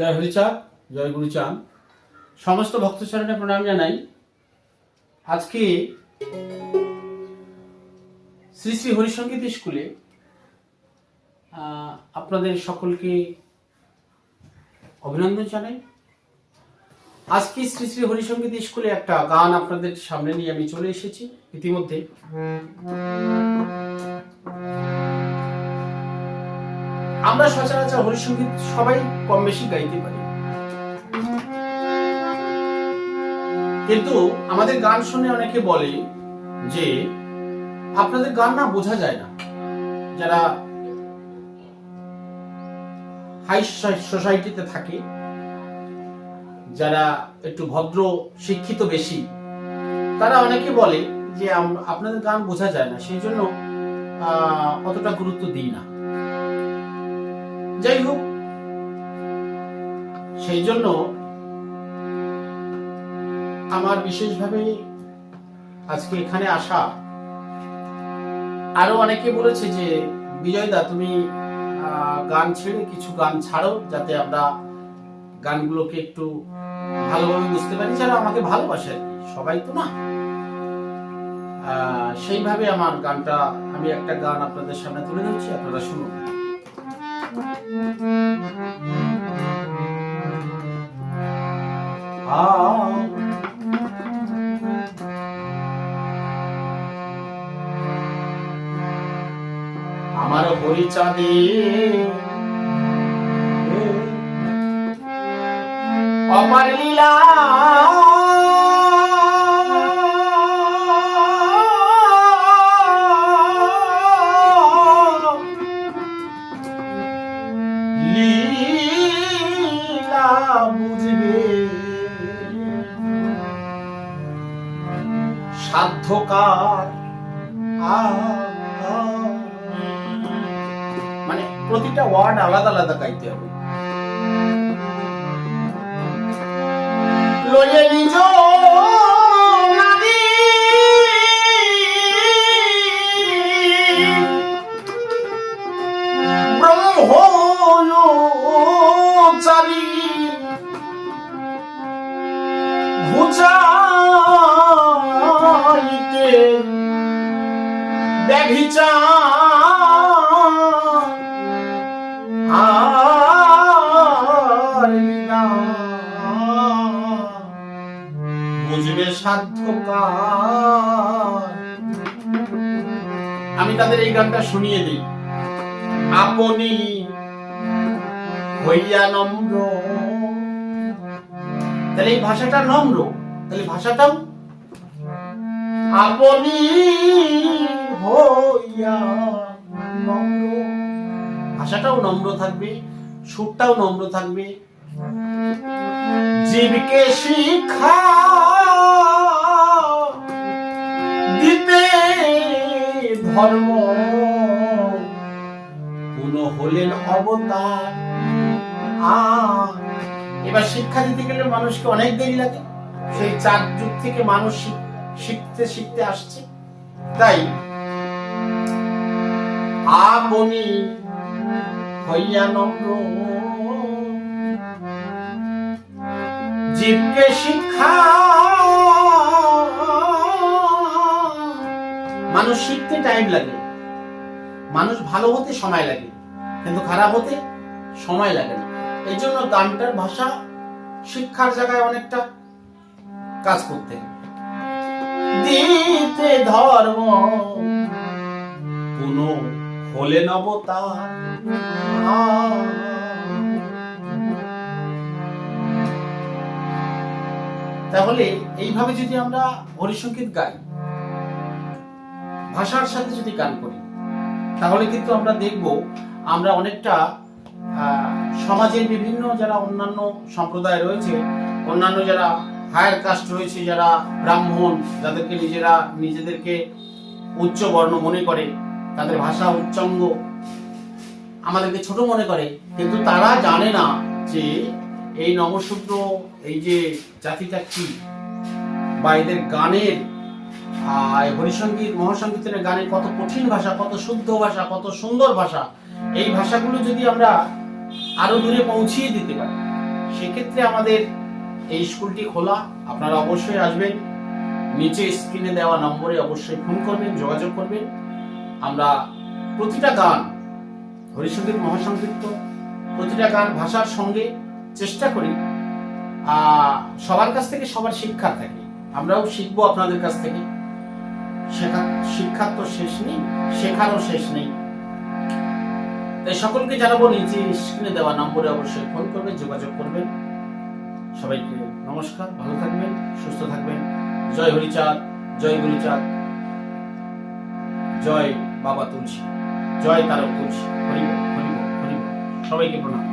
জয় হরিচাঁদ জয় গুরুচাঁদ সমস্ত ভক্তচরণে প্রণাম জানাই। আজকে শ্রী শ্রী হরিসঙ্গীত স্কুলে আপনাদের সকলকে অভিনন্দন জানাই। আজকে শ্রী শ্রী হরিসঙ্গীত স্কুলে একটা গান আপনাদের সামনে নিয়ে আমি চলে এসেছি। ইতিমধ্যে। আমরা সচরাচর হরিসঙ্গীত সবাই কম বেশি গাইতে পারি। কিন্তু আমাদের গান শুনে অনেকে বলে যে, আপনাদের গান না বোঝা যায় না। যারা হাই সোসাইটিতে থাকে, যারা একটু ভদ্র, শিক্ষিত বেশি, তারা অনেকে বলে যে আপনাদের গান বোঝা যায় না। সেই জন্য অতটা গুরুত্ব দিই না। যাই হোক সেই জন্য আমার বিশেষভাবে আজকে এখানে আসা, আরও অনেকে বলেছে যে, বিজয়দা, তুমি গান ছেড়ে কিছু গান ছাড়ো যাতে আমরা গানগুলোকে একটু ভালোভাবে বুঝতে পারি। যারা আমাকে ভালোবাসে সবাই তো না। সেইভাবে আমার গানটা, আমি একটা গান আপনাদের সামনে তুলে ধরছি, আপনারা শুনুন। আমার হরিচাঁদে অপার লীলা মানে প্রতিটা ওয়ার্ড আলাদা আলাদা গাইতে হবে। লয়ে নিজ বুঝবে সাধ্য আমি তাদের এই গানটা শুনিয়ে দিই। আপনি হইয়া নম্র। তাহলে এই ভাষাটা নম্র। তাহলে ভাষাটাও আপনি হইয়া নম্র। ভাষাটাও নম্র থাকবে সুরটাও নম্র থাকবে। জীবকে শিক্ষা দিতে ধর্ম পুনঃ হলেন অবতার। আর এবার শিক্ষা দিতে গেলে মানুষকে অনেক দেরি লাগে। সেই চার যুগ থেকে মানুষ শিখ- শিখতে শিখতে আসছে। তাই আপনি হইয়া জীবকে শিক্ষা মানুষ শিখতে টাইম লাগে। মানুষ ভালো হতে সময় লাগে, কিন্তু খারাপ হতে সময় লাগে না। এই জন্য গানটার ভাষা শিক্ষার জায়গায় অনেকটা কাজ করতে। দিতে ধর্ম হলে নবতার তাহলে এইভাবে যদি আমরা হরিসঙ্গীত গাই, ভাষার সাথে যদি গান করি, তাহলে কিন্তু আমরা দেখব আমরা অনেকটা সমাজের বিভিন্ন যারা অন্যান্য সম্প্রদায় রয়েছে, অন্যান্য যারা হায়ার কাস্ট রয়েছে, যারা ব্রাহ্মণ, যাদেরকে নিজেরা নিজেদেরকে উচ্চ বর্ণ মনে করে তাদের ভাষা উচ্চাঙ্গ। আমাদেরকে ছোট মনে করে, কিন্তু তারা জানে না যে এই নবশূদ্র এই যে জাতিটা কি, বা এদের গানের হরিসঙ্গীত, মহাসঙ্গীতের গানের কত কঠিন ভাষা, কত শুদ্ধ ভাষা, কত সুন্দর ভাষা, এই ভাষাগুলো যদি আমরা আরও দূরে পৌঁছিয়ে দিতে পারি, সেক্ষেত্রে আমাদের এই স্কুলটি খোলা। আপনারা অবশ্যই আসবেন। নিচে স্ক্রিনে দেওয়া নম্বরে অবশ্যই ফোন করবেন, যোগাযোগ করবেন। আমরা প্রতিটা গান হরিসঙ্গীত মহাসংকীর্তন প্রতিটা গান ভাষার সঙ্গে চেষ্টা করি সবার কাছ থেকে সবার শিক্ষা থাকে। আমরাও শিখব আপনাদের কাছ থেকে। শেখা শিক্ষার তো শেষ নেই, শেখারও শেষ নেই। তাই সকলকে জানাব নিজে স্ক্রিনে দেওয়া নম্বরে অবশ্যই ফোন করবেন, যোগাযোগ করবেন। সবাইকে নমস্কার, ভালো থাকবেন, সুস্থ থাকবেন। জয় হরিচাঁদ, জয় গুরুচাঁদ। জয় বাবা তুলসী। জয় তারক তুলসী। হরিব হরিব হরিব সবাইকে প্রণাম।